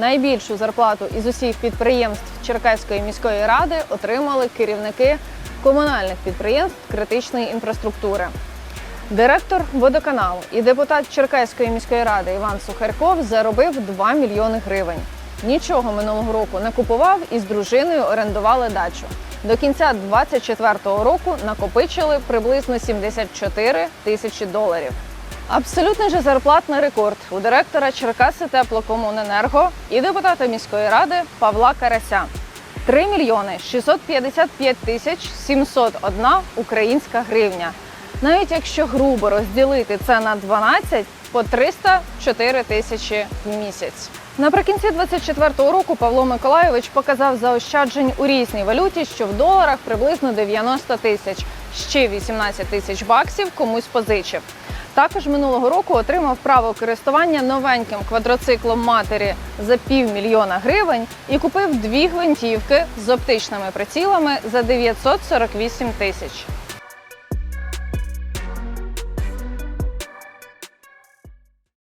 Найбільшу зарплату із усіх підприємств Черкаської міської ради отримали керівники комунальних підприємств критичної інфраструктури. Директор водоканалу і депутат Черкаської міської ради Іван Сухарьков заробив 2 мільйони гривень. Нічого минулого року не купував і з дружиною орендували дачу. До кінця 2024 року накопичили приблизно 74 тисячі доларів. Абсолютний же зарплатний рекорд у директора Черкаси теплокомуненерго і депутата міської ради Павла Карася. 3 мільйони 655 тисяч 701 українська гривня. Навіть якщо грубо розділити це на 12, по 304 тисячі в місяць. Наприкінці 24-го року Павло Миколайович показав заощаджень у різній валюті, що в доларах приблизно 90 тисяч, ще 18 тисяч баксів комусь позичив. Також минулого року отримав право користування новеньким квадроциклом матері за півмільйона гривень і купив дві гвинтівки з оптичними прицілами за 948 тисяч.